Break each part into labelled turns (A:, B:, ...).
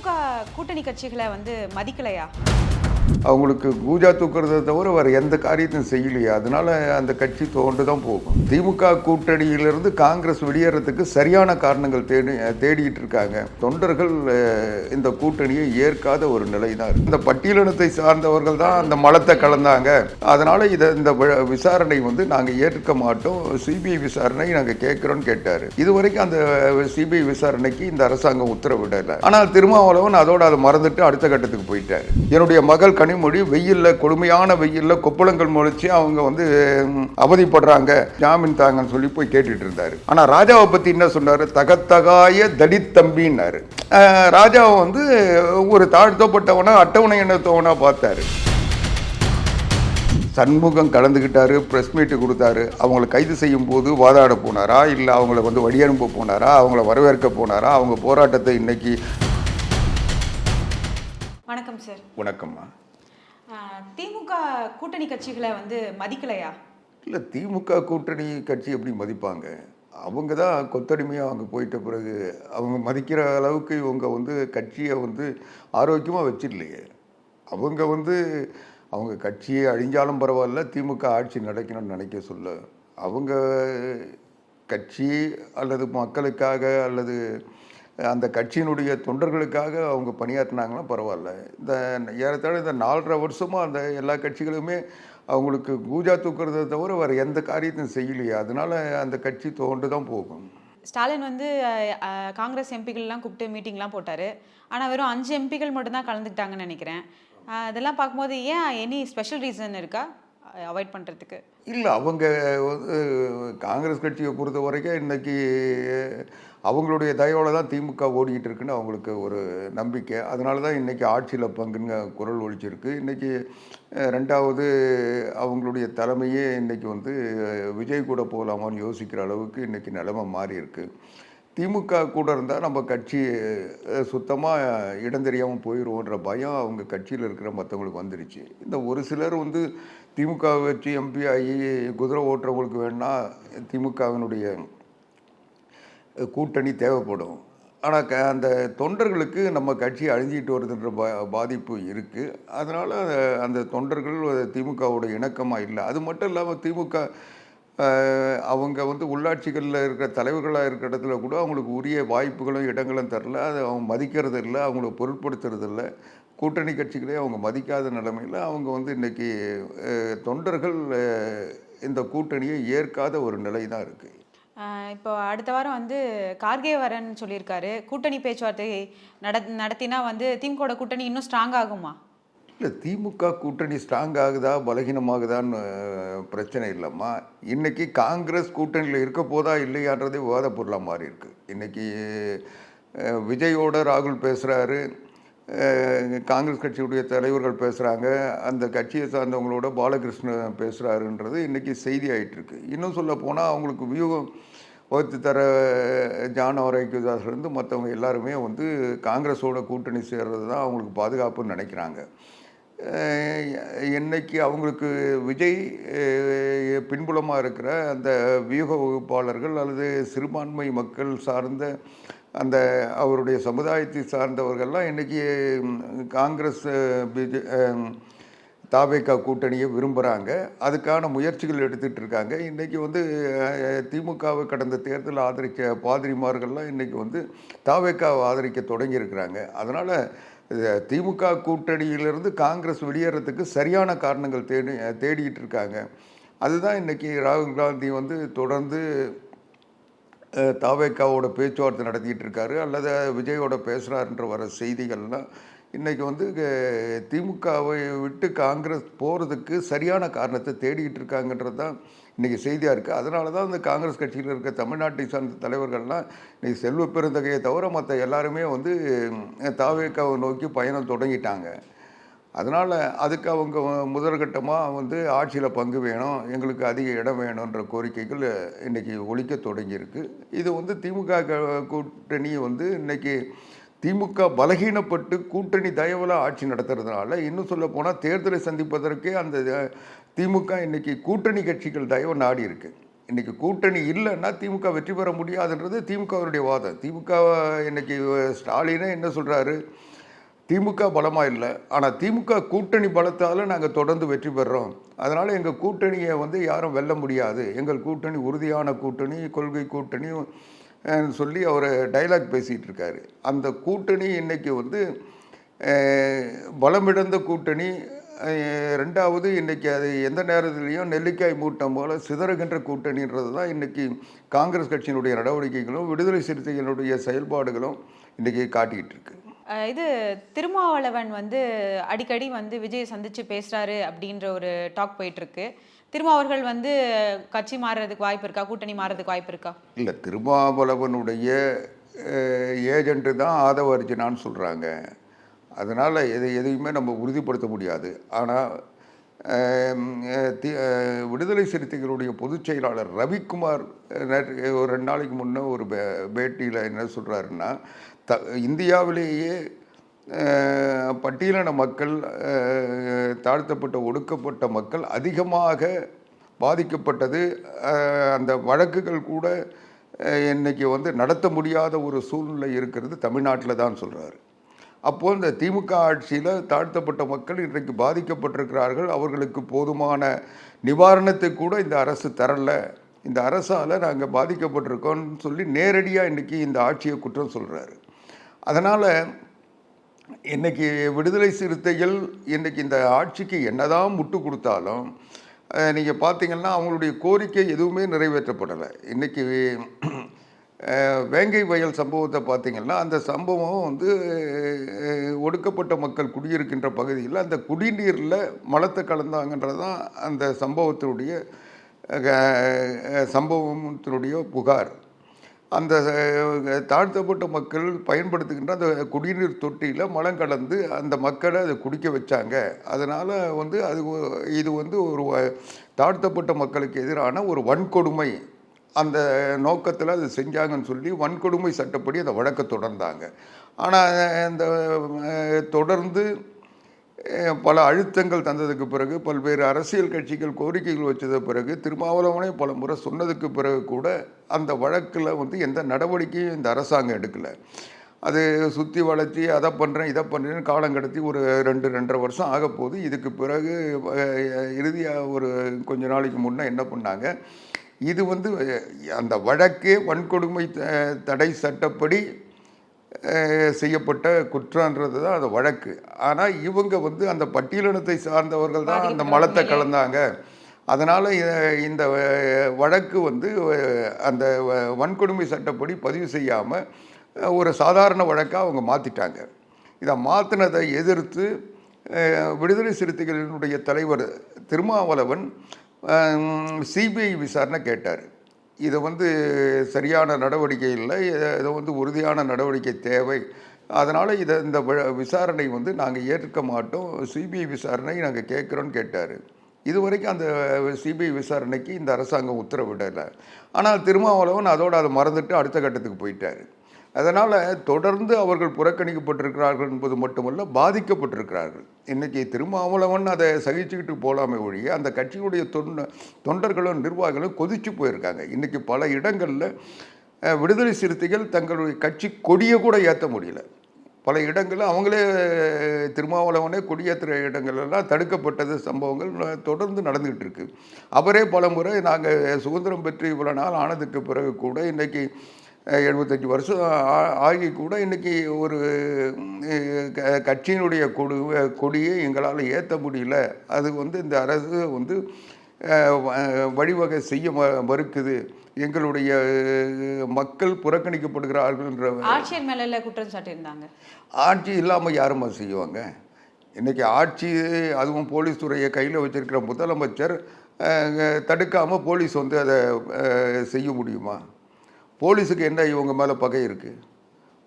A: திமுக கூட்டணி கட்சிகளை வந்து மதிக்கலையா?
B: அவங்களுக்கு பூஜா தூக்குறதை தவிர வேறு எந்த காரியத்தையும் செய்யலையா. அதனால் அந்த கட்சி தோண்டு தான் போகும். திமுக கூட்டணியிலிருந்து காங்கிரஸ் வெளியேறதுக்கு சரியான காரணங்கள் தேடி தேடிட்டு இருக்காங்க. தொண்டர்கள் இந்த கூட்டணியை ஏற்காத ஒரு நிலை தான் இந்த பட்டியலினத்தை சார்ந்தவர்கள் தான் அந்த மலத்தை கலந்தாங்க. அதனால் இதை இந்த விசாரணை வந்து நாங்கள் ஏற்க மாட்டோம். சிபிஐ விசாரணை நாங்கள் கேட்குறோன்னு கேட்டார். இதுவரைக்கும் அந்த சிபிஐ விசாரணைக்கு இந்த அரசாங்கம் உத்தரவிடலை. ஆனால் திருமாவளவன் அதோட அதை மறந்துட்டு அடுத்த கட்டத்துக்கு போயிட்டார். என்னுடைய மகள் கனிமொழி வெயில்ல கொடுமையான வெயில்ல கொப்பளங்கள் முளைச்சு அவங்க வந்து அவதிப்படுறாங்க. ஜாமீன் தாங்கன்னு சொல்லி போய் கேட்டுட்டு இருந்தாரு. ஆனா ராஜாவை பத்தி என்ன சொன்னாரு? தகத்தகாய தலித் தம்பின்னாரு. ராஜாவை வந்து ஒரு தாழ்த்தப்பட்டவனா அட்டவணை எண்ணத்தவனா பார்த்தாரு. சண்முகம் கலந்துக்கிட்டாரு ப்ரெஸ் மீட்டு கொடுத்தாரு. அவங்கள கைது செய்யும் போது வாதாட போனாரா? இல்லை அவங்கள வந்து வழியனுப்ப போனாரா? அவங்கள வரவேற்க போனாரா? அவங்க போராட்டத்தை இன்னைக்கு
A: வணக்கம் சார்
B: வணக்கம்மா.
A: திமுக கூட்டணி கட்சிகளை வந்து மதிக்கலையா?
B: இல்லை திமுக கூட்டணி கட்சி எப்படி மதிப்பாங்க? அவங்க தான் கொத்தடிமையாக அவங்க போயிட்ட பிறகு அவங்க மதிக்கிற அளவுக்கு இவங்க வந்து கட்சியை வந்து ஆரோக்கியமாக வச்சிடலையே. அவங்க வந்து அவங்க கட்சியை அழிஞ்சாலும் பரவாயில்ல திமுக ஆட்சி நடக்கணும்னு நினைக்க சொல்ல. அவங்க கட்சி அல்லது மக்களுக்காக அல்லது அந்த கட்சியினுடைய தொண்டர்களுக்காக அவங்க பணியாற்றினாங்கன்னா பரவாயில்ல. இந்த ஏறத்தாழ இந்த நாலரை வருஷமாக அந்த எல்லா கட்சிகளுமே அவங்களுக்கு பூஜா தூக்குறதை தவிர வேறு எந்த காரியத்தையும் செய்யலையே. அதனால அந்த கட்சி தோண்டு தான் போகும்.
A: ஸ்டாலின் வந்து காங்கிரஸ் எம்பிகள்லாம் கூப்பிட்டு மீட்டிங்லாம் போட்டார். ஆனால் வெறும் அஞ்சு எம்பிகள் மட்டும்தான் கலந்துக்கிட்டாங்கன்னு நினைக்கிறேன். ஆஹ், இதெல்லாம் பார்க்கும்போது ஏன் எனி ஸ்பெஷல் ரீசன் இருக்கா? அவாய்ட் பண்ணுறதுக்கு
B: இல்லை அவங்க காங்கிரஸ் கட்சியை பொறுத்த வரைக்கும் இன்னைக்கு அவங்களுடைய தயவில் தான் திமுக ஓடிக்கிட்டு இருக்குன்னு அவங்களுக்கு ஒரு நம்பிக்கை. அதனால தான் இன்றைக்கி ஆட்சியில் பங்குங்க குரல் ஒழிச்சிருக்கு இன்றைக்கி ரெண்டாவது அவங்களுடைய தலைமையே இன்றைக்கி வந்து விஜய் கூட போகலாமான்னு யோசிக்கிற அளவுக்கு இன்றைக்கி நிலைமை மாறியிருக்கு திமுக கூட இருந்தால் நம்ம கட்சி சுத்தமாக இடம் தெரியாமல் போயிடுவோன்ற பயம் அவங்க கட்சியில் இருக்கிற மற்றவங்களுக்கு வந்துருச்சு. இந்த ஒரு சிலர் வந்து திமுக வச்சு எம்பி ஆகி குதிரை ஓட்டுறவங்களுக்கு வேணால் திமுகவினுடைய கூட்டணி தேவைப்படும். ஆனால் க அந்த தொண்டர்களுக்கு நம்ம கட்சி அழிஞ்சிட்டு வருதுன்ற பா பாதிப்பு இருக்குது அதனால் அந்த தொண்டர்கள் திமுகவோட இணக்கமாக இல்லை. அது மட்டும் இல்லாமல் திமுக அவங்க வந்து உள்ளாட்சிகளில் இருக்கிற தலைவர்களாக இருக்கிற இடத்துல கூட அவங்களுக்கு உரிய வாய்ப்புகளும் இடங்களும் தரல. அதை அவங்க மதிக்கிறது இல்லை அவங்கள பொருட்படுத்துறது இல்லை. கூட்டணி கட்சிகளே அவங்க மதிக்காத நிலைமையில் அவங்க வந்து இன்றைக்கி தொண்டர்கள் இந்த கூட்டணியை ஏற்காத ஒரு நிலை தான் இருக்குது
A: இப்போ அடுத்த வாரம் வந்து கார்கே வரேன்னு சொல்லியிருக்காரு. கூட்டணி பேச்சுவார்த்தை நட நடத்தினா வந்து திமுக கூட்டணி இன்னும் ஸ்ட்ராங் ஆகுமா?
B: இல்லை திமுக கூட்டணி ஸ்ட்ராங் ஆகுதா பலகீனமாகுதான்னு பிரச்சனை இல்லைம்மா. இன்றைக்கி காங்கிரஸ் கூட்டணியில் இருக்க போதா இல்லையான்றதே விவாத பொருளாக மாறி இருக்குது இன்றைக்கி விஜயோட ராகுல் பேசுகிறாரு காங்கிரஸ் கட்சியுடைய தலைவர்கள் பேசுகிறாங்க அந்த கட்சியை சார்ந்தவங்களோட பாலகிருஷ்ணன் பேசுகிறாருன்றது இன்றைக்கி செய்தி ஆகிட்டுருக்கு இன்னும் சொல்ல போனால் அவங்களுக்கு வியூகம் வகுத்து தர ஜான் ஆரோக்கியதாஸ்லேருந்து மற்றவங்க எல்லாருமே வந்து காங்கிரஸோட கூட்டணி சேர்றது தான் அவங்களுக்கு பாதுகாப்புன்னு நினைக்கிறாங்க. என்னைக்கு அவங்களுக்கு விஜய் பின்புலமாக இருக்கிற அந்த வியூக வகுப்பாளர்கள் அல்லது சிறுபான்மை மக்கள் சார்ந்த அந்த அவருடைய சமுதாயத்தை சார்ந்தவர்கள்லாம் இன்றைக்கி காங்கிரஸ் பிஜே தாவேக்கா கூட்டணியை விரும்புகிறாங்க அதுக்கான முயற்சிகள் எடுத்துகிட்டு இருக்காங்க இன்றைக்கி வந்து திமுகவை கடந்த தேர்தலில் ஆதரித்த பாதிரிமார்கள்லாம் இன்றைக்கி வந்து தாவேக்காவை ஆதரிக்க தொடங்கியிருக்கிறாங்க. அதனால் திமுக கூட்டணியிலிருந்து காங்கிரஸ் வெளியேறதுக்கு சரியான காரணங்கள் தேடி தேடிக்கிட்டு இருக்காங்க அதுதான் இன்றைக்கி ராகுல் காந்தி வந்து தொடர்ந்து தாவேக்காவோட பேச்சுவார்த்தை நடத்திக்கிட்டு இருக்காரு அல்லது விஜயோட பேசுகிறாருன்ற வர செய்திகள்லாம் இன்றைக்கி வந்து திமுகவை விட்டு காங்கிரஸ் போகிறதுக்கு சரியான காரணத்தை தேடிக்கிட்டு இருக்காங்கன்றது தான் இன்றைக்கி செய்தியாக இருக்குது அதனால தான் இந்த காங்கிரஸ் கட்சியில் இருக்க தமிழ்நாட்டை சார்ந்த தலைவர்கள்லாம் இன்றைக்கி செல்வ பெருந்தகையை தவிர மற்ற எல்லாருமே வந்து தாவேக்காவை நோக்கி பயணம் தொடங்கிட்டாங்க. அதனால் அதுக்கு அவங்க முதற்கட்டமாக வந்து ஆட்சியில் பங்கு வேணும் எங்களுக்கு அதிக இடம் வேணுன்ற கோரிக்கைகள் இன்றைக்கி ஒழிக்க தொடங்கியிருக்கு. இது வந்து திமுக கூட்டணி வந்து இன்னைக்கு திமுக பலகீனப்பட்டு கூட்டணி தயவில் ஆட்சி நடத்துறதுனால இன்னும் சொல்ல போனால் தேர்தலை சந்திப்பதற்கே அந்த திமுக இன்றைக்கி கூட்டணி கட்சிகள் தயவு நாடி இருக்கு. இன்றைக்கி கூட்டணி இல்லைன்னா திமுக வெற்றி பெற முடியாதுன்றது திமுகவருடைய வாதம். திமுக இன்றைக்கி ஸ்டாலினே என்ன சொல்கிறாரு திமுக பலமாக இல்லை. ஆனால் திமுக கூட்டணி பலத்தால் நாங்கள் தொடர்ந்து வெற்றி பெறுறோம் அதனால் எங்கள் கூட்டணியை வந்து யாரும் வெல்ல முடியாது. எங்கள் கூட்டணி உறுதியான கூட்டணி கொள்கை கூட்டணி சொல்லி அவர் டைலாக் பேசிகிட்டு இருக்காரு. அந்த கூட்டணி இன்னைக்கு வந்து பலமிழந்த கூட்டணி ரெண்டாவது இன்றைக்கி அது எந்த நேரத்துலேயும் நெல்லிக்காய் மூட்டம் போல சிதறுகின்ற கூட்டணின்றது தான் இன்றைக்கி காங்கிரஸ் கட்சியினுடைய நடவடிக்கைகளும் விடுதலை சிறுத்தைகளுடைய செயல்பாடுகளும் இன்றைக்கி காட்டிக்கிட்டு இருக்கு.
A: இது திருமாவளவன் வந்து அடிக்கடி வந்து விஜய் சந்திச்சு பேசுறாரு அப்படின்ற ஒரு டாக் போயிட்டு இருக்கு வந்து கட்சி மாறுறதுக்கு வாய்ப்பு இருக்கா? கூட்டணி மாறுறதுக்கு வாய்ப்பு இருக்கா?
B: இல்லை திருமாவளவனுடைய ஏஜென்ட்டு தான் ஆதவ அர்ஜுனான்னு சொல்கிறாங்க அதனால் எது எதையுமே நம்ம உறுதிப்படுத்த முடியாது. ஆனால் விடுதலை சிறுத்தைகளுடைய பொதுச் செயலாளர் ரவிக்குமார் ஒரு ரெண்டு நாளைக்கு முன்னே ஒரு பேட்டியில் என்ன சொல்கிறாருன்னா த இந்தியாவிலேயே பட்டியலின மக்கள் தாழ்த்தப்பட்ட ஒடுக்கப்பட்ட மக்கள் அதிகமாக பாதிக்கப்பட்டது. அந்த வழக்குகள் கூட இன்றைக்கி வந்து நடத்த முடியாத ஒரு சூழ்நிலை இருக்கிறது தமிழ்நாட்டில் தான் சொல்கிறாரு அப்போது இந்த திமுக ஆட்சியில் தாழ்த்தப்பட்ட மக்கள் இன்றைக்கு பாதிக்கப்பட்டிருக்கிறார்கள். அவர்களுக்கு போதுமான நிவாரணத்தை கூட இந்த அரசு தரல. இந்த அரசால் நாங்கள் பாதிக்கப்பட்டிருக்கோம்னு சொல்லி நேரடியாக இன்றைக்கி இந்த ஆட்சியை குற்றம் சொல்கிறாரு அதனால் இன்றைக்கி விடுதலை சிறுத்தைகள் இன்றைக்கி இந்த ஆட்சிக்கு என்னதான் முட்டு கொடுத்தாலும் நீங்கள் பார்த்தீங்கன்னா அவங்களுடைய கோரிக்கை எதுவுமே நிறைவேற்றப்படலை. இன்றைக்கி வேங்கை வயல் சம்பவத்தை பார்த்தீங்கன்னா அந்த சம்பவம் வந்து ஒடுக்கப்பட்ட மக்கள் குடியிருக்கின்ற பகுதியில் அந்த குடிநீரில் மலத்தை கலந்தாங்கன்றது தான் அந்த சம்பவத்தினுடைய சம்பவத்தினுடைய புகார். அந்த தாழ்த்தப்பட்ட மக்கள் பயன்படுத்துகின்ற அந்த குடிநீர் தொட்டியில் மலம் கலந்து அந்த மக்களை அதை குடிக்க வச்சாங்க. அதனால் வந்து அது இது வந்து ஒரு தாழ்த்தப்பட்ட மக்களுக்கு எதிரான ஒரு வன்கொடுமை அந்த நோக்கத்தில் அது செஞ்சாங்கன்னு சொல்லி வன்கொடுமை சட்டப்படி அதை வழக்கை தொடர்ந்தாங்க. ஆனால் இந்த தொடர்ந்து பல அழுத்தங்கள் தந்ததுக்கு பிறகு பல்வேறு அரசியல் கட்சிகள் கோரிக்கைகள் வச்சது பிறகு திருமாவளவனே பல முறை சொன்னதுக்கு பிறகு கூட அந்த வழக்கில் வந்து எந்த நடவடிக்கையும் இந்த அரசாங்கம் எடுக்கலை. அது சுற்றி வளர்த்தி அதை பண்ணுறேன் இதை பண்ணுறேன்னு காலம் கடத்தி ஒரு ரெண்டு ரெண்டரை வருஷம் ஆக போகுது இதுக்கு பிறகு இறுதியாக ஒரு கொஞ்ச நாளைக்கு முன்னே என்ன பண்ணாங்க? இது வந்து அந்த வழக்கே வன்கொடுமை த- தடை சட்டப்படி செய்யப்பட்ட குற்றன்றது தான் அந்த வழக்கு. ஆனால் இவங்க வந்து அந்த பட்டியலினத்தை சார்ந்தவர்கள் தான் அந்த மலத்தை கலந்தாங்க. அதனால் இந்த வழக்கு வந்து அந்த வன்கொடுமை சட்டப்படி பதிவு செய்யாமல் ஒரு சாதாரண வழக்காக அவங்க மாற்றிட்டாங்க இதை மாற்றினதை எதிர்த்து விடுதலை சிறுத்தைகளினுடைய தலைவர் திருமாவளவன் சிபிஐ விசாரணை கேட்டார். இதை வந்து சரியான நடவடிக்கை இல்லை. இதை- வந்து உறுதியான நடவடிக்கை தேவை. அதனால் இதை இந்த வ- விசாரணை வந்து நாங்கள் ஏற்க மாட்டோம். சிபிஐ விசாரணை நாங்கள் கேட்குறோன்னு கேட்டார். இதுவரைக்கும் அந்த சிபிஐ விசாரணைக்கு இந்த அரசாங்கம் உத்தரவிடலை. ஆனால் திருமாவளவன் அதோடு அதை மறந்துட்டு அடுத்த கட்டத்துக்கு போயிட்டார். அதனால் தொடர்ந்து அவர்கள் புறக்கணிக்கப்பட்டிருக்கிறார்கள் என்பது மட்டுமல்ல பாதிக்கப்பட்டிருக்கிறார்கள். இன்றைக்கி திருமாவளவன் அதை சகிச்சுக்கிட்டு போகலாமே ஒழிய அந்த கட்சியுடைய தொண்ட தொண்டர்களும் நிர்வாகிகளும் கொதிச்சு போயிருக்காங்க. இன்றைக்கி பல இடங்களில் விடுதலை சிறுத்தைகள் தங்களுடைய கட்சி கொடியை கூட ஏற்ற முடியல. பல இடங்களில் அவங்களே திருமாவளவனே கொடியேற்றுற இடங்கள்லாம் தடுக்கப்பட்டது சம்பவங்கள் தொடர்ந்து நடந்துகிட்டு இருக்கு. அவரே பல முறை நாங்கள் சுதந்திரம் பெற்று இவ்வளோ நாள் ஆனதுக்கு பிறகு கூட இன்றைக்கி எழுபத்தஞ்சு வருஷம் ஆ- ஆகி கூட இன்னைக்கு ஒரு க- கட்சியினுடைய கொடு கொடியை எங்களால் ஏற்ற முடியல. அது வந்து இந்த அரசு வந்து வழிவகை செய்ய ம- மறுக்குது. எங்களுடைய மக்கள் புறக்கணிக்கப்படுகிறார்கள்ன்ற
A: ஆட்சியர் மேல குற்றம் சாட்டியிருந்தாங்க.
B: ஆட்சி இல்லாமல் யாரும்மா செய்வாங்க? இன்றைக்கி ஆட்சி அதுவும் போலீஸ் துறையை கையில் வச்சிருக்கிற முதலமைச்சர் தடுக்காமல் போலீஸ் வந்து அதை செய்ய முடியுமா? போலீஸுக்கு என்ன இவங்க மேலே பகை இருக்குது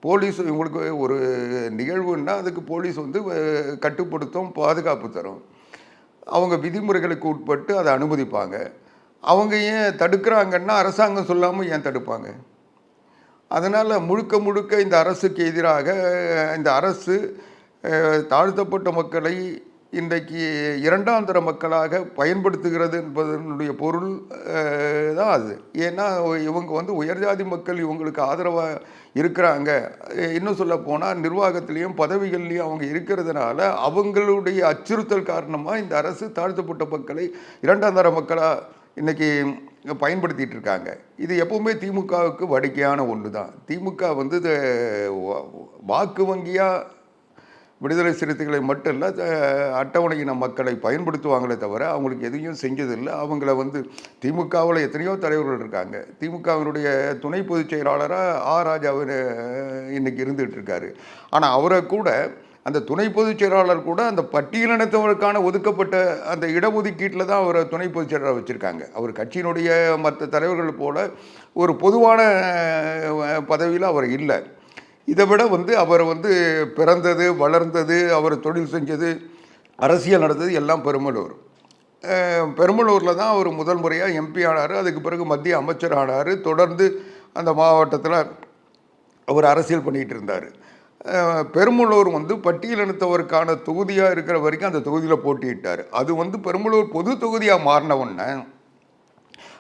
B: போலீஸ் இவங்களுக்கு ஒரு நிகழ்வுன்னா அதுக்கு போலீஸ் வந்து கட்டுப்படுத்தும் பாதுகாப்பு தரும். அவங்க விதிமுறைகளுக்கு உட்பட்டு அதை அனுமதிப்பாங்க. அவங்க ஏன் தடுக்கிறாங்கன்னா அரசாங்கம் சொல்லாமல் ஏன் தடுப்பாங்க? அதனால் முழுக்க முழுக்க இந்த அரசுக்கு எதிராக இந்த அரசு தாழ்த்தப்பட்ட மக்களை இன்றைக்கு இரண்டாம் தர மக்களாக பயன்படுத்துகிறது என்பதனுடைய பொருள் தான் அது. ஏன்னா இவங்க வந்து உயர்ஜாதி மக்கள் இவங்களுக்கு ஆதரவாக இருக்கிறாங்க. இன்னும் சொல்ல போனால் நிர்வாகத்திலையும் பதவிகள்லையும் அவங்க இருக்கிறதுனால அவங்களுடைய அச்சுறுத்தல் காரணமாக இந்த அரசு தாழ்த்தப்பட்ட மக்களை இரண்டாம் தர மக்களாக இன்றைக்கி பயன்படுத்திகிட்டு இருக்காங்க. இது எப்பவுமே திமுகவுக்கு வாடிக்கையான ஒன்று தான் திமுக வந்து வாக்கு வங்கியாக விடுதலை சிறுத்தைகளை மட்டும் இல்லை அட்டவணையின மக்களை பயன்படுத்துவாங்களே தவிர அவங்களுக்கு எதையும் செஞ்சதில்லை. அவங்கள வந்து திமுகவில் எத்தனையோ தலைவர்கள் இருக்காங்க. திமுகவினுடைய துணை பொதுச் செயலாளராக ஆ. ராஜாவின் இன்னைக்கு இருந்துகிட்டு இருக்காரு. ஆனால் அவரை கூட அந்த துணை பொதுச் செயலாளர் கூட அந்த பட்டியலினத்தவருக்கான ஒதுக்கப்பட்ட அந்த இடஒதுக்கீட்டில் தான் அவரை துணை பொதுச் செயலாளர் வச்சுருக்காங்க. அவர் கட்சியினுடைய மற்ற தலைவர்கள் போல ஒரு பொதுவான பதவியில் அவர் இல்லை. இதை விட வந்து அவர் வந்து பிறந்தது வளர்ந்தது அவர் தொழில் செஞ்சது அரசியல் நடந்தது எல்லாம் பெருமலூர். அஹ் பெருமலூரில் தான் அவர் முதல் முறையாக எம்பி ஆனார். அதுக்கு பிறகு மத்திய அமைச்சர் ஆனார். தொடர்ந்து அந்த மாவட்டத்தில் அவர் அரசியல் பண்ணிகிட்டு இருந்தார். அஹ் பெருமளூர் வந்து பட்டியலினத்தவருக்கான தொகுதியாக இருக்கிற வரைக்கும் அந்த தொகுதியில் போட்டியிட்டார். அது வந்து பெருமளூர் பொது தொகுதியாக மாறின உடனே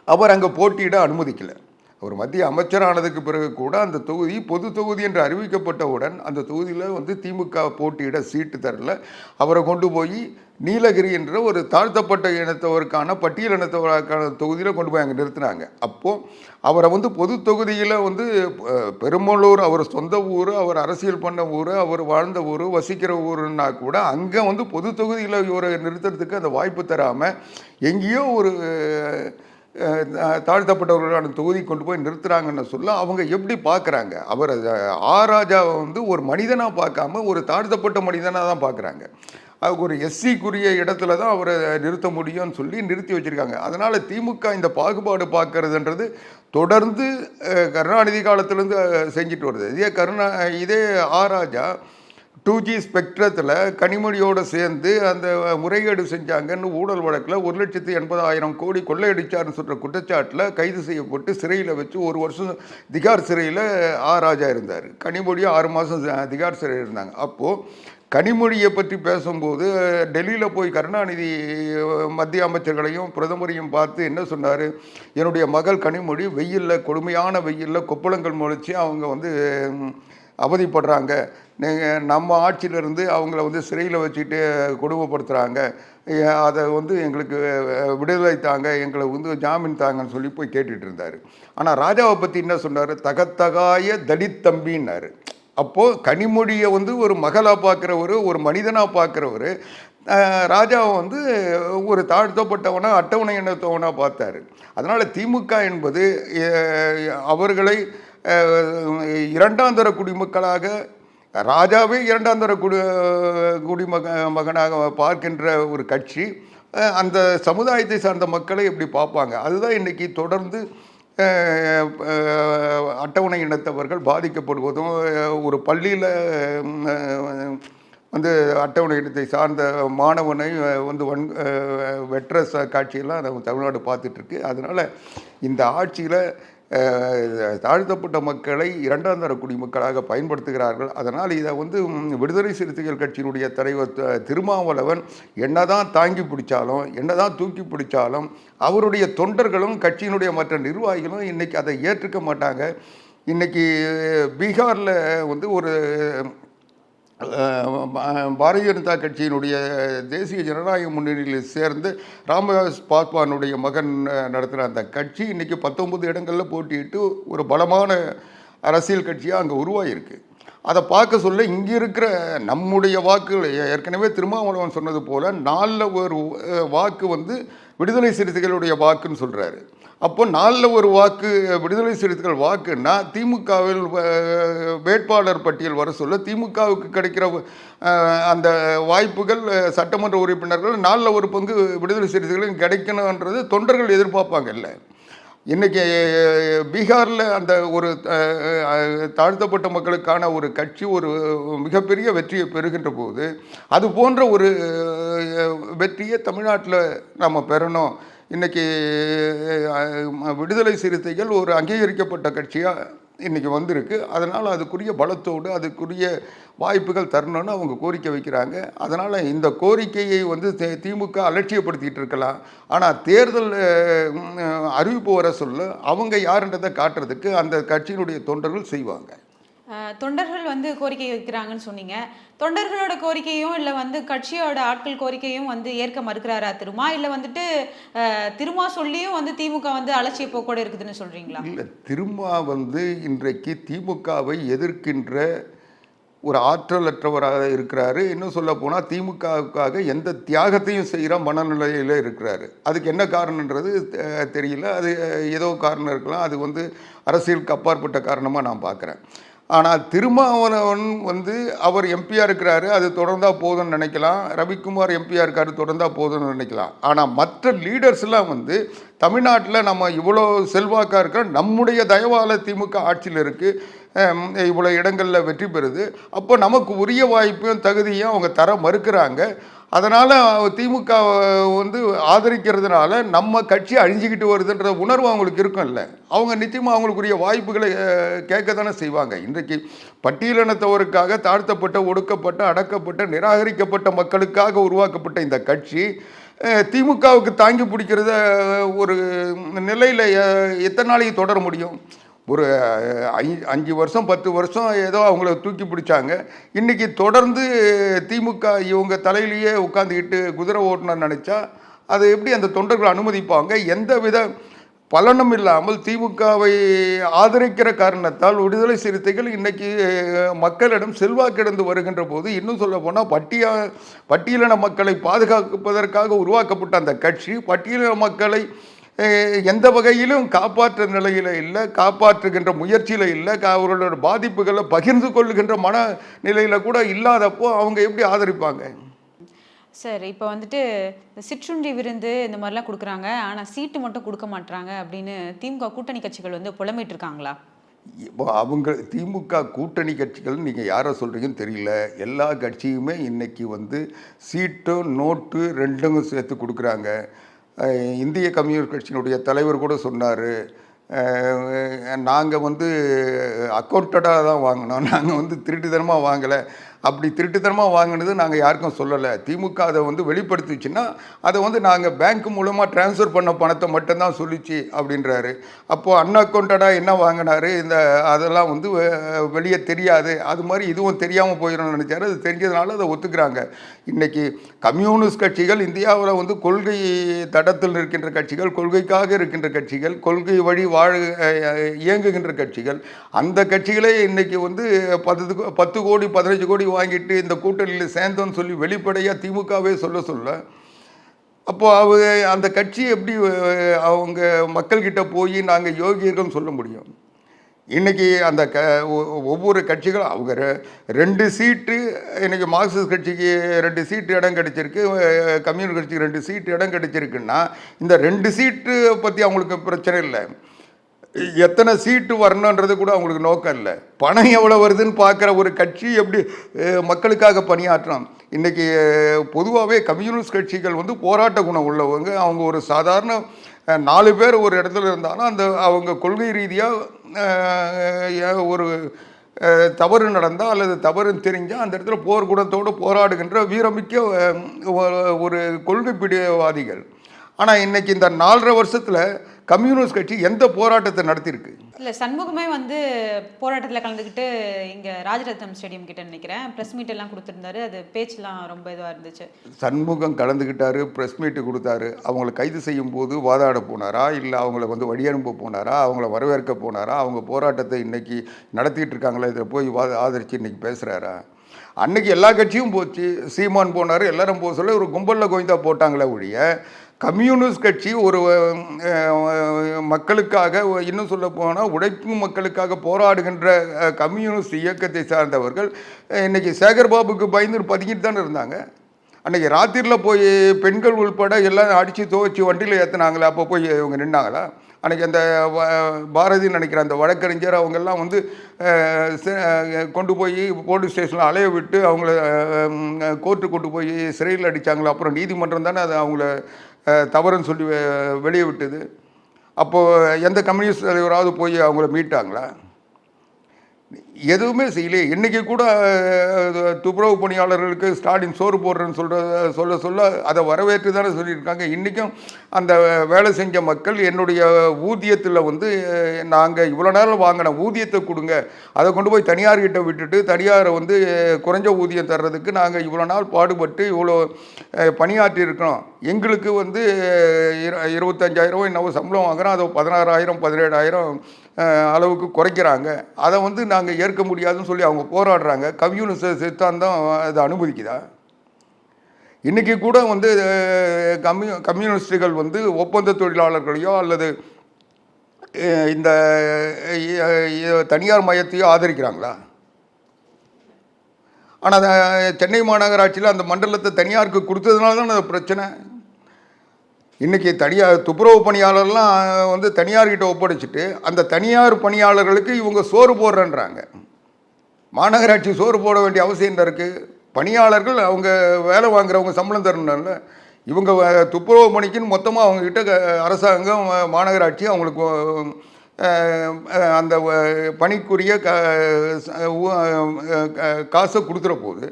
B: அவர் அங்கே போட்டியிட அனுமதிக்கலை. அவர் மத்திய அமைச்சரானதுக்கு பிறகு கூட அந்த தொகுதி பொது தொகுதி என்று அறிவிக்கப்பட்டவுடன் அந்த தொகுதியில் வந்து திமுக போட்டியிட சீட்டு தரல. அவரை கொண்டு போய் நீலகிரி என்ற ஒரு தாழ்த்தப்பட்ட இனத்தவருக்கான பட்டியல் இனத்தவருக்கான தொகுதியில் கொண்டு போய் அங்கே நிறுத்தினாங்க. அப்போது அவரை வந்து பொது தொகுதியில் வந்து பெருமளூர் அவர் சொந்த ஊர் அவர் அரசியல் பண்ண ஊர் அவர் வாழ்ந்த ஊர் வசிக்கிற ஊருன்னா கூட அங்கே வந்து பொது தொகுதியில் இவரை நிறுத்துறதுக்கு அந்த வாய்ப்பு தராமல் எங்கேயோ ஒரு தாழ்த்தப்பட்டவர்களான தொகுதி கொண்டு போய் நிறுத்துறாங்கன்னு சொல்ல அவங்க எப்படி பார்க்குறாங்க? அவர் ஆராஜாவை வந்து ஒரு மனிதனாக பார்க்காம ஒரு தாழ்த்தப்பட்ட மனிதனாக தான் பார்க்குறாங்க. ஒரு எஸ்சிக்குரிய இடத்துல தான் அவரை நிறுத்த முடியும்னு சொல்லி நிறுத்தி வச்சுருக்காங்க. அதனால் திமுக இந்த பாகுபாடு பார்க்கறதுன்றது தொடர்ந்து கருணாநிதி காலத்திலேருந்து செஞ்சுட்டு வருது. இதே கருணா இதே ஆராஜா டூ ஜி ஸ்பெக்ட்ரத்தில் கனிமொழியோடு சேர்ந்து அந்த முறைகேடு செஞ்சாங்கன்னு ஊழல் வழக்கில் ஒரு லட்சத்து எண்பதாயிரம் கோடி கொள்ளையடிச்சார்னு சொல்கிற குற்றச்சாட்டில் கைது செய்யப்பட்டு சிறையில் வச்சு ஒரு வருஷம் திகார் சிறையில் ஆ ராஜா இருந்தார். கனிமொழி ஆறு மாதம் திகார் சிறையில் இருந்தாங்க. அப்போது கனிமொழியை பற்றி பேசும்போது டெல்லியில் போய் கருணாநிதி மத்திய அமைச்சர்களையும் பிரதமரையும் பார்த்து என்ன சொன்னார்? என்னுடைய மகள் கனிமொழி வெயிலில் கொடுமையான வெயிலில் கொப்பளங்கள் முளைச்சி அவங்க வந்து அவதிப்படுறாங்க. நீங்கள் நம்ம ஆட்சியிலிருந்து அவங்கள வந்து சிறையில் வச்சுட்டு கொடுமைப்படுத்துகிறாங்க அதை வந்து எங்களுக்கு விடுதலை தாங்க எங்களை வந்து ஜாமீன் தாங்கன்னு சொல்லி போய் கேட்டுட்டு இருந்தார். ஆனால் ராஜாவை பற்றி என்ன சொன்னார்? தகத்தகாய தலித் தம்பின்னார். அப்போது கனிமொழியை வந்து ஒரு மகளாக பார்க்குறவர் ஒரு மனிதனாக பார்க்குறவர் ராஜாவை வந்து ஒரு தாழ்த்தப்பட்டவனாக அட்டவணை எண்ணத்தவனாக பார்த்தாரு. அதனால் திமுக என்பது அவர்களை இரண்டாம் தர குடிமக்களாக ராஜாவே இரண்டாம் தர குடி குடிமக மகனாக பார்க்கின்ற ஒரு கட்சி அந்த சமுதாயத்தை சார்ந்த மக்களை எப்படி பார்ப்பாங்க? அதுதான் இன்றைக்கி தொடர்ந்து அட்டவணை இனத்தவர்கள் பாதிக்கப்படுவதும் ஒரு பள்ளியில் வந்து அட்டவணை இனத்தை சார்ந்த மாணவனை வந்து வன் வெற்ற ச காட்சியெல்லாம் நம்ம தமிழ்நாடு பார்த்துட்ருக்கு அதனால் இந்த ஆட்சியில் தாழ்த்தப்பட்ட மக்களை இரண்டாம் தர குடிமக்களாக பயன்படுத்துகிறார்கள். அதனால் இதை வந்து விடுதலை சிறுத்தைகள் கட்சியினுடைய தலைவர் திருமாவளவன் என்னதான் தாங்கி பிடிச்சாலும் என்னதான் தூக்கி பிடிச்சாலும் அவருடைய தொண்டர்களும் கட்சியினுடைய மற்ற நிர்வாகிகளும் இன்னைக்கு அதை ஏற்றுக்க மாட்டாங்க. இன்னைக்கு பீகாரில் வந்து ஒரு பாரதிய ஜனதா கட்சியினுடைய தேசிய ஜனநாயக முன்னணியில் சேர்ந்து ராமதாஸ் பாஸ்வானுடைய மகன் நடத்தின நடத்துகிற அந்த கட்சி இன்றைக்கி பத்தொம்பது இடங்களில் போட்டியிட்டு ஒரு பலமான அரசியல் கட்சியாக அங்கே உருவாகியிருக்கு அதை பார்க்க சொல்ல இங்கே இருக்கிற நம்முடைய வாக்குகள் ஏற்கனவே திருமாவளவன் சொன்னது போல் நாலில் ஒரு வாக்கு வந்து விடுதலை சிறுத்தைகளுடைய வாக்குன்னு சொல்கிறாரு அப்போ நாலில் ஒரு வாக்கு விடுதலை சிறுத்தைகள் வாக்குன்னா திமுகவில் வேட்பாளர் பட்டியல் வர சொல்ல திமுகவுக்கு கிடைக்கிற அந்த வாய்ப்புகள் சட்டமன்ற உறுப்பினர்கள் நாலில் ஒரு பங்கு விடுதலை சிறுத்தைகளும் கிடைக்கணுன்றது தொண்டர்கள் எதிர்பார்ப்பாங்க இல்லை இன்றைக்கி பீகாரில் அந்த ஒரு தாழ்த்தப்பட்ட மக்களுக்கான ஒரு கட்சி ஒரு மிகப்பெரிய வெற்றியை பெறுகின்ற போது அது போன்ற ஒரு வெற்றியை தமிழ்நாட்டில் நம்ம பெறணும். இன்றைக்கி விடுதலை சிறுத்தைகள் ஒரு அங்கீகரிக்கப்பட்ட கட்சியாக இன்றைக்கி வந்திருக்கு. அதனால் அதுக்குரிய பலத்தோடு அதுக்குரிய வாய்ப்புகள் தரணும்னு அவங்க கோரிக்கை வைக்கிறாங்க. அதனால் இந்த கோரிக்கையை வந்து தி- திமுக அலட்சியப்படுத்திகிட்டு இருக்கலாம். ஆனால் தேர்தல் அறிவிப்பு வர சொல்ல அவங்க யாருன்றதை காட்டுறதுக்கு அந்த கட்சியினுடைய தொண்டர்கள் செய்வாங்க.
A: தொண்டர்கள் வந்து கோரிக்கை வைக்கிறாங்கன்னு சொன்னீங்க. தொண்டர்களோட கோரிக்கையும் இல்லை வந்து கட்சியோட ஆட்கள் கோரிக்கையும் வந்து ஏற்க மறுக்கிறாரா திருமா? இல்லை வந்துட்டு திருமா சொல்லியும் வந்து திமுக வந்து அலட்சிய போக்கோடு இருக்குதுன்னு சொல்கிறீங்களா
B: இல்லை திருமா வந்து இன்றைக்கு திமுகவை எதிர்க்கின்ற ஒரு ஆற்றலற்றவராக இருக்கிறாரு. இன்னும் சொல்ல போனால் திமுகவுக்காக எந்த தியாகத்தையும் செய்கிற மனநிலையில் இருக்கிறாரு. அதுக்கு என்ன காரணன்றது தெரியல. அது ஏதோ காரணம் இருக்கலாம். அது வந்து அரசியலுக்கு அப்பாற்பட்ட காரணமாக நான் பார்க்குறேன். ஆனால் திருமாவளவன் வந்து அவர் எம்பியாக இருக்கிறாரு அது தொடர்ந்தால் போதும்னு நினைக்கலாம். ரவிக்குமார் எம்பியாக இருக்காரு தொடர்ந்தால் போதும்னு நினைக்கலாம். ஆனால் மற்ற லீடர்ஸ்லாம் வந்து தமிழ்நாட்டில் நம்ம இவ்வளோ செல்வாக்காக இருக்கிறோம் நம்முடைய தயவால திமுக ஆட்சியில் இருக்குது இவ்வளோ இடங்களில் வெற்றி பெறுது. அப்போ நமக்கு உரிய வாய்ப்பையும் தகுதியும் அவங்க தர மறுக்கிறாங்க. அதனால் திமுக வந்து ஆதரிக்கிறதுனால நம்ம கட்சி அழிஞ்சிக்கிட்டு வருதுன்ற உணர்வு அவங்களுக்கு இருக்கும்ல. அவங்க நிச்சயமாக அவங்களுக்குரிய வாய்ப்புகளை கேட்க தானே செய்வாங்க. இன்றைக்கு பட்டியலினத்தவருக்காக தாழ்த்தப்பட்ட ஒடுக்கப்பட்ட அடக்கப்பட்ட நிராகரிக்கப்பட்ட மக்களுக்காக உருவாக்கப்பட்ட இந்த கட்சி திமுகவுக்கு தாங்கி பிடிக்கிறத ஒரு நிலையில் எத்தனை நாளைக்கு தொடர முடியும்? ஒரு ஐ- அஞ்சு வருஷம் பத்து வருஷம் ஏதோ அவங்கள தூக்கி பிடிச்சாங்க. இன்றைக்கி தொடர்ந்து திமுக இவங்க தலையிலேயே உட்காந்துக்கிட்டு குதிரை ஓட்டுனர் நினச்சா அதை எப்படி அந்த தொண்டர்கள் அனுமதிப்பாங்க? எந்த வித பலனும் இல்லாமல் திமுகவை ஆதரிக்கிற காரணத்தால் விடுதலை சிறுத்தைகள் இன்றைக்கி மக்களிடம் செல்வாக்கிடந்து வருகின்ற போது இன்னும் சொல்ல போனால் பட்டியா பட்டியலின மக்களை பாதுகாப்பதற்காக உருவாக்கப்பட்ட அந்த கட்சி பட்டியலின மக்களை எந்த வகையிலும் காப்பாற்ற நிலையில் இல்லை காப்பாற்றுகின்ற முயற்சியில் இல்லை அவர்களோட பாதிப்புகளை பகிர்ந்து கொள்ளுகின்ற மன நிலையில் கூட இல்லாதப்போ அவங்க எப்படி ஆதரிப்பாங்க?
A: சார் இப்போ வந்துட்டு இந்த சிற்றுண்டி விருந்து இந்த மாதிரிலாம் கொடுக்குறாங்க. ஆனால் சீட்டு மட்டும் கொடுக்க மாட்றாங்க அப்படின்னு திமுக கூட்டணி கட்சிகள் வந்து புலம்பிட்டு இருக்காங்களா
B: இப்போ அவங்க திமுக கூட்டணி கட்சிகள் நீங்கள் யாரை சொல்கிறீங்கன்னு தெரியல. எல்லா கட்சியுமே இன்னைக்கு வந்து சீட்டு நோட்டு ரெண்டும் சேர்த்து கொடுக்குறாங்க. இந்திய கம்யூனிஸ்ட் கட்சியினுடைய தலைவர் கூட சொன்னார். நாங்கள் வந்து அக்கௌண்டடாக தான் வாங்கினோம். நாங்கள் வந்து திருட்டுத்தனமாக வாங்கலை. அப்படி திருட்டுத்தனமாக வாங்கினது நாங்கள் யாருக்கும் சொல்லலை. திமுக அதை வந்து வெளிப்படுத்துச்சுன்னா அதை வந்து நாங்கள் பேங்க் மூலமாக ட்ரான்ஸ்ஃபர் பண்ண பணத்தை மட்டும்தான் சொல்லிச்சு அப்படின்றாரு. அப்போது அன்அக்கௌண்டடாக என்ன வாங்கினாரு? இந்த அதெல்லாம் வந்து வெளியே தெரியாது. அது மாதிரி இதுவும் தெரியாமல் போயிடும்னு நினச்சாரு. அது தெரிஞ்சதுனால அதை ஒத்துக்கிறாங்க. இன்றைக்கி கம்யூனிஸ்ட் கட்சிகள் இந்தியாவில் வந்து கொள்கை தடத்தில் இருக்கின்ற கட்சிகள் கொள்கைக்காக இருக்கின்ற கட்சிகள் கொள்கை வழி வாழ இயங்குகின்ற கட்சிகள் அந்த கட்சிகளே இன்றைக்கி வந்து பத்து கோ- பத்து கோடி பதினஞ்சு கோடி வாங்கிட்டு இந்த கூட்டணியில் சேர்ந்தோன்னு சொல்லி வெளிப்படையாக திமுகவே சொல்ல சொல்ல அப்போது அவ அந்த கட்சி எப்படி அவங்க மக்கள்கிட்ட போய் நாங்கள் யோகியர்கள் சொல்ல முடியும்? இன்றைக்கி அந்த க ஒ- ஒவ்வொரு கட்சிகளும் அவங்க ரெண்டு சீட்டு இன்றைக்கி மார்க்சிஸ்ட் கட்சிக்கு ரெண்டு சீட்டு இடம் கிடச்சிருக்கு கம்யூனிஸ்ட் கட்சிக்கு ரெண்டு சீட்டு இடம் கிடச்சிருக்குன்னா இந்த ரெண்டு சீட்டு பற்றி அவங்களுக்கு பிரச்சனை இல்லை. எத்தனை சீட்டு வரணுன்றது கூட அவங்களுக்கு நோக்கம் இல்லை. பணம் எவ்வளோ வருதுன்னு பார்க்குற ஒரு கட்சி எப்படி மக்களுக்காக பணியாற்றணும்? இன்றைக்கி பொதுவாகவே கம்யூனிஸ்ட் கட்சிகள் வந்து போராட்ட குணம் உள்ளவங்க. அவங்க ஒரு சாதாரண நாலு பேர் ஒரு இடத்துல இருந்தாலும் அந்த அவங்க கொள்கை ரீதியாக ஒரு தவறு நடந்தால் அல்லது தவறுன்னு தெரிஞ்சால் அந்த இடத்துல போர் குணத்தோடு போராடுகின்ற வீரமிக்க ஒரு- கொள்கை பிடிவாதிகள் ஆனால் இன்றைக்கி இந்த நாலரை வருஷத்தில் கம்யூனிஸ்ட் கட்சி எந்த போராட்டத்தை நடத்தியிருக்கு?
A: இல்லை சண்முகமே வந்து போராட்டத்தில் கலந்துக்கிட்டு இங்கே ராஜரத்னம் ஸ்டேடியம் கிட்ட நினைக்கிறேன். ப்ரெஸ் மீட் எல்லாம் கொடுத்துருந்தாரு. அது பேச்செல்லாம் ரொம்ப இதுவாக இருந்துச்சு.
B: சண்முகம் கலந்துக்கிட்டாரு ப்ரெஸ் மீட்டு கொடுத்தாரு. அவங்கள கைது செய்யும் போது வாதாட போனாரா? இல்லை அவங்கள வந்து வழியனுப்ப போனாரா? அவங்கள வரவேற்க போனாரா? அவங்க போராட்டத்தை இன்னைக்கு நடத்திட்டு இருக்காங்களா? இதில் போய் வா ஆதரித்து இன்னைக்கு பேசுகிறாரா அன்னைக்கு எல்லா கட்சியும் போச்சு. சீமான் போனார் எல்லாரும் போக சொல்ல ஒரு கும்பலில் கோய்ந்தா போட்டாங்களே ஒழிய கம்யூனிஸ்ட் கட்சி ஒரு மக்களுக்காக இன்னும் சொல்ல போனால் உழைப்பு மக்களுக்காக போராடுகின்ற கம்யூனிஸ்ட் இயக்கத்தை சார்ந்தவர்கள் இன்றைக்கி சேகர் சேகர்பாபுக்கு பயந்து பதுங்கிட்டு தானே இருந்தாங்க. அன்னைக்கு ராத்திரியில் போய் பெண்கள் உள்பட எல்லாம் அடித்து துவைச்சி வண்டியில் ஏற்றினாங்களே அப்போ போய் இவங்க நின்னாங்களா? அன்றைக்கி அந்த வ- பாரதி நினைக்கிற அந்த வழக்கறிஞர் அவங்கெல்லாம் வந்து கொண்டு போய் போலீஸ் ஸ்டேஷனில் அலைய விட்டு அவங்கள கோர்ட்டு கொண்டு போய் சிறையில் அடித்தாங்களா அப்புறம் நீதிமன்றம் தானே அது அவங்கள தவறுன்னு சொல்லி வெ- வெளியே விட்டது. அப்போது எந்த கம்யூனிஸ்ட் தலைவராவது போய் அவங்கள மீட்டாங்களா? எதுவுமே செய்யலையே இன்னைக்கு கூட துப்புரவு பணியாளர்களுக்கு ஸ்டாலின் சோறு போடுறேன்னு சொல்கிற சொல்ல சொல்ல அதை வரவேற்று தானே சொல்லியிருக்காங்க. இன்றைக்கும் அந்த வேலை செஞ்ச மக்கள் என்னுடைய ஊதியத்தில் வந்து நாங்கள் இவ்வளோ நேரம் வாங்கின ஊதியத்தை கொடுங்க. அதை கொண்டு போய் தனியார்கிட்ட விட்டுட்டு தனியாரை வந்து குறைஞ்ச ஊதியம் தர்றதுக்கு நாங்கள் இவ்வளோ நாள் பாடுபட்டு இவ்வளோ பணியாற்றியிருக்கிறோம் பணியாற்றி இருக்கிறோம். எங்களுக்கு வந்து இரு- இருபத்தஞ்சாயிரம் என்னவோ சம்பளம் வாங்குகிறோம் அதை பதினாறாயிரம் பதினேழாயிரம் அளவுக்கு குறைக்கிறாங்க. அதை வந்து நாங்கள் ஏற்க முடியாதுன்னு சொல்லி அவங்க போராடுறாங்க. கம்யூனிஸ்ட் சித்தாந்தம் அதை அனுமதிக்குதா? இன்றைக்கி கூட வந்து கம்யூ கம்யூனிஸ்டுகள் வந்து ஒப்பந்த தொழிலாளர்களையோ அல்லது இந்த தனியார் மையத்தையோ ஆதரிக்கிறாங்களா? ஆனால் சென்னை மாநகராட்சியில் அந்த மண்டலத்தை தனியாருக்கு கொடுத்ததுனால தான் அது பிரச்சனை? இன்றைக்கி தனியார் துப்புரவு பணியாளர்லாம் வந்து தனியார்கிட்ட ஒப்படைச்சிட்டு அந்த தனியார் பணியாளர்களுக்கு இவங்க சோறு போடுறேன்றாங்க. மாநகராட்சி சோறு போட வேண்டிய அவசியம் என்ன இருக்குது பணியாளர்கள் அவங்க வேலை வாங்குறவங்க சம்பளம் தரணும்ல இவங்க துப்புரவு பணிக்குன்னு மொத்தமாக அவங்கக்கிட்ட அரசாங்கம் மாநகராட்சி அவங்களுக்கு அந்த பணிக்குரிய க க- காசை கொடுத்துற போகுது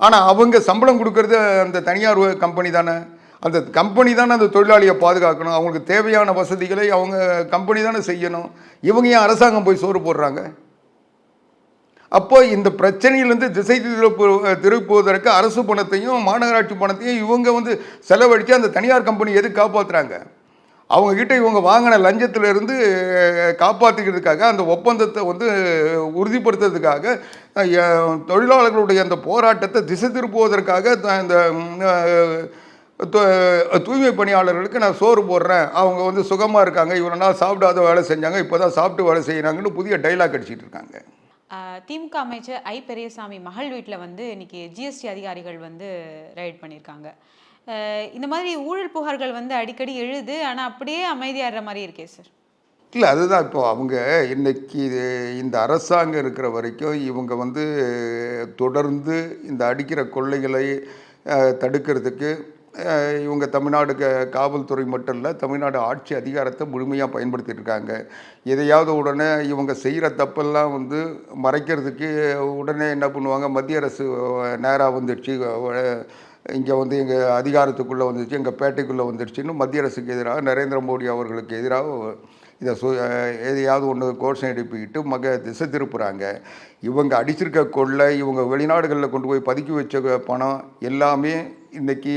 B: ஆனால் அவங்க சம்பளம் கொடுக்கறது அந்த தனியார் கம்பெனி தானே? அந்த கம்பெனி தானே அந்த தொழிலாளியை பாதுகாக்கணும். அவங்களுக்கு தேவையான வசதிகளை அவங்க கம்பெனி தானே செய்யணும். இவங்க ஏன் அரசாங்கம் போய் சோறு போடுறாங்க? அப்போ இந்த பிரச்சனையிலேருந்து திசை திருப்பு திருப்புவதற்கு அரசு பணத்தையும் மாநகராட்சி பணத்தையும் இவங்க வந்து செலவழித்து அந்த தனியார் கம்பெனி எது காப்பாற்றுறாங்க அவங்கக்கிட்ட இவங்க வாங்கின லஞ்சத்திலிருந்து காப்பாற்றிக்கிறதுக்காக அந்த ஒப்பந்தத்தை வந்து உறுதிப்படுத்துறதுக்காக தொழிலாளர்களுடைய அந்த போராட்டத்தை திசை திருப்புவதற்காக த- இந்த தூய்மை பணியாளர்களுக்கு நான் சோறு போடுறேன். அவங்க வந்து சுகமாக இருக்காங்க. இவ்வளோ நாள் சாப்பிடாத வேலை செஞ்சாங்க. இப்போ தான் சாப்பிட்டு வேலை செய்கிறாங்கன்னு புதிய டைலாக் அடிச்சிட்டு இருக்காங்க.
A: திமுக அமைச்சர் ஐ. பெரியசாமி மகள் வீட்டில் வந்து இன்னைக்கு ஜிஎஸ்டி அதிகாரிகள் வந்து ரைட் பண்ணியிருக்காங்க இந்த மாதிரி ஊழல் புகார்கள் வந்து அடிக்கடி எழுது. ஆனால் அப்படியே அமைதியாடுற மாதிரி இருக்கே சார்
B: இல்லை அதுதான் இப்போ அவங்க இன்னைக்கு இது இந்த அரசாங்கம் இருக்கிற வரைக்கும் இவங்க வந்து தொடர்ந்து இந்த அடிக்கிற கொள்ளைகளை தடுக்கிறதுக்கு இவங்க தமிழ்நாடு க- காவல்துறை மட்டும் இல்லை தமிழ்நாடு ஆட்சி அதிகாரத்தை முழுமையாக பயன்படுத்திட்டு இருக்காங்க. எதையாவது உடனே இவங்க செய்கிற தப்பெல்லாம் வந்து மறைக்கிறதுக்கு உடனே என்ன பண்ணுவாங்க? மத்திய அரசு நேராக வந்துடுச்சு. இங்கே வந்து எங்கள் அதிகாரத்துக்குள்ளே வந்துடுச்சு எங்கள் பேட்டைக்குள்ளே வந்துடுச்சுன்னு மத்திய அரசுக்கு எதிராக நரேந்திர மோடி அவர்களுக்கு எதிராக இதை சு எதையாவது ஒன்று கோஷம் எடுப்பிக்கிட்டு மக திசை திருப்புறாங்க. இவங்க அடிச்சிருக்க கொள்ளை இவங்க வெளிநாடுகளில் கொண்டு போய் பதுக்கி வச்ச பணம் எல்லாமே இன்றைக்கி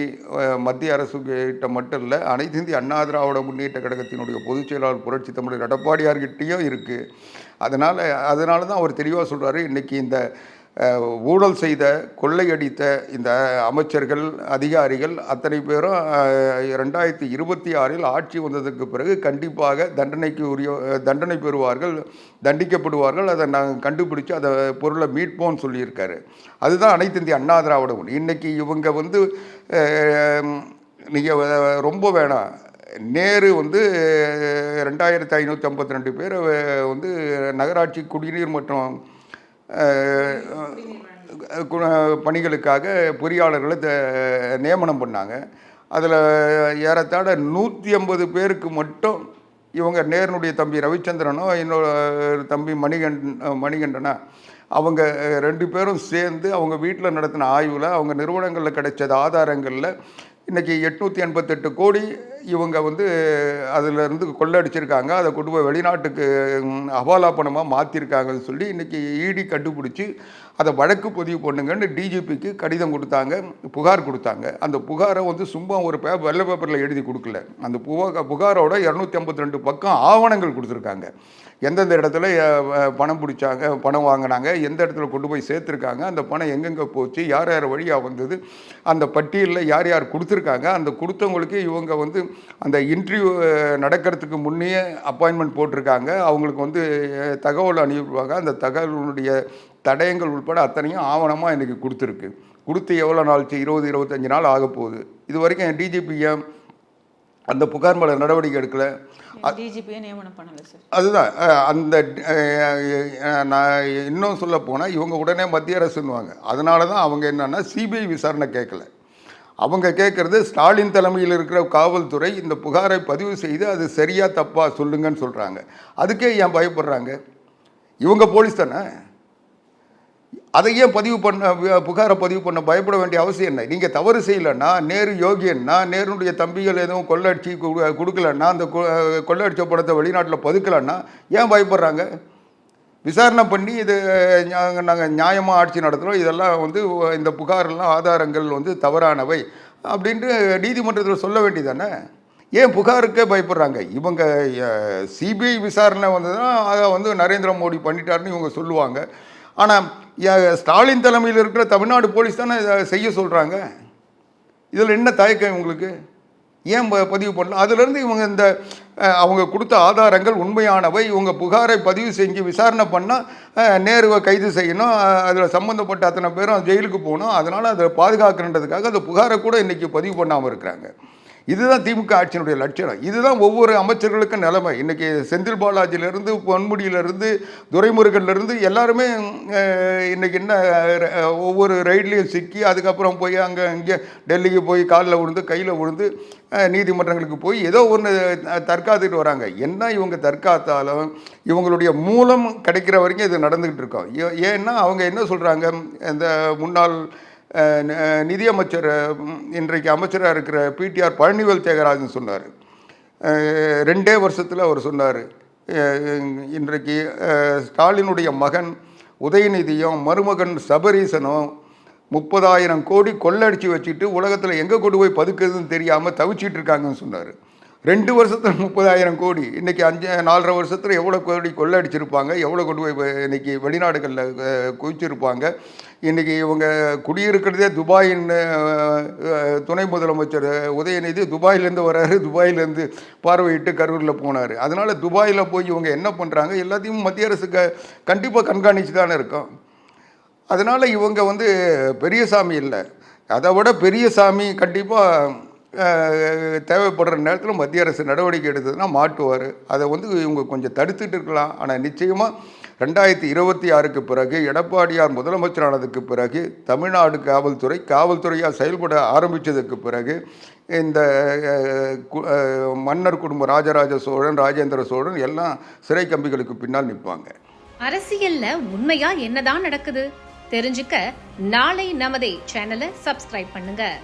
B: மத்திய அரசு கிட்ட மட்டும் இல்லை அனைத்து இந்திய அண்ணா திராவிட முன்னேற்ற கழகத்தினுடைய பொதுச் செயலாளர் புரட்சி தமிழர் எடப்பாடியார்கிட்டயும் இருக்குது அதனால் அதனால தான் அவர் தெளிவாக சொல்கிறாரு இன்றைக்கி இந்த ஊழல் செய்த கொள்ளையடித்த இந்த அமைச்சர்கள் அதிகாரிகள் அத்தனை பேரும் ரெண்டாயிரத்தி இருபத்தி ஆறில் ஆட்சி வந்ததுக்கு பிறகு கண்டிப்பாக தண்டனைக்கு உரிய தண்டனை பெறுவார்கள் தண்டிக்கப்படுவார்கள். அதை நாங்கள் கண்டுபிடிச்சு அதை பொருளை மீட்போம்னு சொல்லியிருக்காரு. அதுதான் அனைத்து இந்திய அண்ணா திராவிட முன்னணி. இன்றைக்கி இவங்க வந்து நீங்கள் ரொம்ப வேணாம். நேரு வந்து ரெண்டாயிரத்தி ஐநூற்றி ஐம்பத்தி ரெண்டு பேர் வந்து நகராட்சி குடிநீர் மற்றும் பணிகளுக்காக பொறியாளர்களை த- நியமனம் பண்ணாங்க. அதில் ஏறத்தாழ நூற்றி ஐம்பது பேருக்கு மட்டும் இவங்க நேருனுடைய தம்பி ரவிச்சந்திரனோ இன்னொரு தம்பி மணிகண் மணிகண்டனா அவங்க ரெண்டு பேரும் சேர்ந்து அவங்க வீட்டில் நடத்தின ஆய்வில் அவங்க நிறுவனங்களில் கிடைச்ச ஆதாரங்களில் இன்றைக்கி எட்நூற்றி எண்பத்தெட்டு கோடி இவங்க வந்து அதிலிருந்து கொள்ளடிச்சிருக்காங்க. அதை கொண்டு போய் வெளிநாட்டுக்கு அபாலாப்பணமாக ஹவாலா பணமாக மாற்றிருக்காங்கன்னு சொல்லி இன்றைக்கி இடி கண்டுபிடிச்சி அதை வழக்கு பதிவு பண்ணுங்கன்னு டிஜிபிக்கு கடிதம் கொடுத்தாங்க புகார் கொடுத்தாங்க. அந்த புகாரை வந்து சும்மா ஒரு பே வெள்ளை பேப்பரில் எழுதி கொடுக்கல. அந்த புகா புகாரோட இரநூத்தி ஐம்பத்தி ரெண்டு பக்கம் ஆவணங்கள் கொடுத்துருக்காங்க. எந்தெந்த இடத்துல பணம் பிடிச்சாங்க பணம் வாங்கினாங்க எந்த இடத்துல கொண்டு போய் சேர்த்துருக்காங்க அந்த பணம் எங்கெங்கே போச்சு யார் யார் வழியாக வந்தது அந்த பட்டியலில் யார் யார் கொடுத்துருக்காங்க அந்த கொடுத்தவங்களுக்கு இவங்க வந்து அந்த இன்டர்வியூ நடக்கிறதுக்கு முன்னே அப்பாயின்மெண்ட் போட்டிருக்காங்க. அவங்களுக்கு வந்து தகவல் அனுப்பிடுவாங்க அந்த தகவலுடைய தடயங்கள் உட்பட அத்தனையும் ஆவணமாக எனக்கு கொடுத்துருக்கு. கொடுத்து எவ்வளோ நாள்? இருபது இருபத்தஞ்சு நாள் ஆக போகுது இது வரைக்கும் டிஜிபி ஏன் அந்த புகார் மேலே நடவடிக்கை எடுக்கல.
A: டிஜிபியை நியமனம் பண்ணலை சார்
B: அதுதான். அந்த நான் இன்னும் சொல்ல போனால் இவங்க உடனே மத்திய அரசுன்னுவாங்க. அதனால தான் அவங்க என்னன்னா சிபிஐ விசாரணை கேட்கல. அவங்க கேட்குறது ஸ்டாலின் தலைமையில் இருக்கிற காவல்துறை இந்த புகாரை பதிவு செய்து அது சரியா தப்பா சொல்லுங்கன்னு சொல்கிறாங்க அதுக்கே ஏன் பயப்படுறாங்க? இவங்க போலீஸ் தானே? அதை ஏன் பதிவு பண்ண புகாரை பதிவு பண்ண பயப்பட வேண்டிய அவசியம் என்ன? நீங்கள் தவறு செய்யலைன்னா நேரு யோகியன்னா நேருடைய தம்பிகள் எதுவும் கொள்ளடிச்சு கு- கொடுக்கலன்னா அந்த கொ- கொள்ளடிச்ச படத்தை வெளிநாட்டில் பதுக்கலன்னா ஏன் பயப்படுறாங்க? விசாரணை பண்ணி இது நாங்கள் நியாயமாக ஆட்சி நடத்துகிறோம் இதெல்லாம் வந்து இந்த புகாரெல்லாம் ஆதாரங்கள் வந்து தவறானவை அப்படின்ட்டு நீதிமன்றத்தில் சொல்ல வேண்டியதானே? ஏன் புகாருக்கே பயப்படுறாங்க? இவங்க சிபிஐ விசாரணை வந்ததுன்னா அதை வந்து நரேந்திர மோடி பண்ணிட்டாருன்னு இவங்க சொல்லுவாங்க. ஆனால் ஸ்டாலின் தலைமையில் இருக்கிற தமிழ்நாடு போலீஸ் தானே இதை செய்ய சொல்கிறாங்க இதில் என்ன தயக்கம் இவங்களுக்கு? ஏன் ப- பதிவு பண்ணல? அதுலேருந்து இவங்க இந்த அவங்க கொடுத்த ஆதாரங்கள் உண்மையானவை. இவங்க புகாரை பதிவு செஞ்சு விசாரணை பண்ணால் நேருவை கைது செய்யணும். அதில் சம்மந்தப்பட்ட அத்தனை பேரும் ஜெயிலுக்கு போகணும். அதனால் அதை பாதுகாக்கணுன்றதுக்காக அந்த புகாரை கூட இன்றைக்கி பதிவு பண்ணாமல் இருக்கிறாங்க. இதுதான் திமுக ஆட்சியினுடைய லட்சணம். இதுதான் ஒவ்வொரு அமைச்சர்களுக்கும் நிலைமை. இன்றைக்கி செந்தில் பாலாஜியிலேருந்து பொன்முடியிலேருந்து துரைமுருகன்லேருந்து எல்லாருமே இன்றைக்கி என்ன ஒவ்வொரு ரைட்லேயும் சிக்கி அதுக்கப்புறம் போய் அங்கே இங்கே டெல்லிக்கு போய் காலில் விழுந்து கையில் விழுந்து நீதிமன்றங்களுக்கு போய் ஏதோ ஒன்று தற்காத்துட்டு வராங்க. என்ன இவங்க தற்காத்தாலும் இவங்களுடைய மூலம் கிடைக்கிற வரைக்கும் இது நடந்துக்கிட்டு இருக்கோம். ஏ- ஏன்னா அவங்க என்ன சொல்கிறாங்க இந்த முன்னாள் நிதியமைச்சர் இன்றைக்கு அமைச்சராக இருக்கிற பிடிஆர் பழனிவேல் தியாகராஜன் சொன்னார். ரெண்டே வருஷத்தில் அவர் சொன்னார். இன்றைக்கு ஸ்டாலினுடைய மகன் உதயநிதியும் மருமகன் சபரீசனும் முப்பதாயிரம் கோடி கொள்ளடிச்சு வச்சுட்டு உலகத்தில் எங்கே கொண்டு போய் பதுக்குதுன்னு தெரியாமல் தவிச்சிட்டு இருக்காங்கன்னு சொன்னார். ரெண்டு வருஷத்தில் முப்பதாயிரம் கோடி. இன்றைக்கி அஞ்சு நாலரை வருஷத்தில் எவ்வளோ கோடி கொள்ளடிச்சிருப்பாங்க எவ்வளோ கொண்டு போய் இன்றைக்கி வெளிநாடுகளில் குவிச்சிருப்பாங்க. இன்னைக்கு இவங்க குடியிருக்கிறதே துபாயின் துணை முதலமைச்சர் உதயநிதி துபாயிலேருந்து வராரு. துபாயிலேருந்து பார்வையிட்டு கரூரில் போனார். அதனால் துபாயில் போய் இவங்க என்ன பண்ணுறாங்க எல்லாத்தையும் மத்திய அரசு க கண்டிப்பாக கண்காணித்து தானே இருக்கும். அதனால் இவங்க வந்து பெரிய சாமி இல்லை. அதை விட பெரிய சாமி கண்டிப்பாக தேவைப்படுற நேரத்தில் மத்திய அரசு நடவடிக்கை எடுத்ததுன்னா மாட்டுவார் அதை வந்து இவங்க கொஞ்சம் தடுத்துட்டு இருக்கலாம். ஆனால் நிச்சயமாக ரெண்டாயிரத்தி இருபத்தி ஆறுக்கு பிறகு எடப்பாடியார் முதலமைச்சரானதுக்கு பிறகு தமிழ்நாடு காவல்துறை காவல்துறையாக செயல்பட ஆரம்பித்ததுக்கு பிறகு இந்த கு- மன்னர் குடும்பம் ராஜராஜ சோழன் ராஜேந்திர சோழன் எல்லாம் சிறை கம்பிகளுக்கு பின்னால் நிற்பாங்க.
C: அரசியல்ல உண்மையா என்னதான் நடக்குது? தெரிஞ்சுக்க நாளை நமதே சேனலை சப்ஸ்கிரைப் பண்ணுங்க.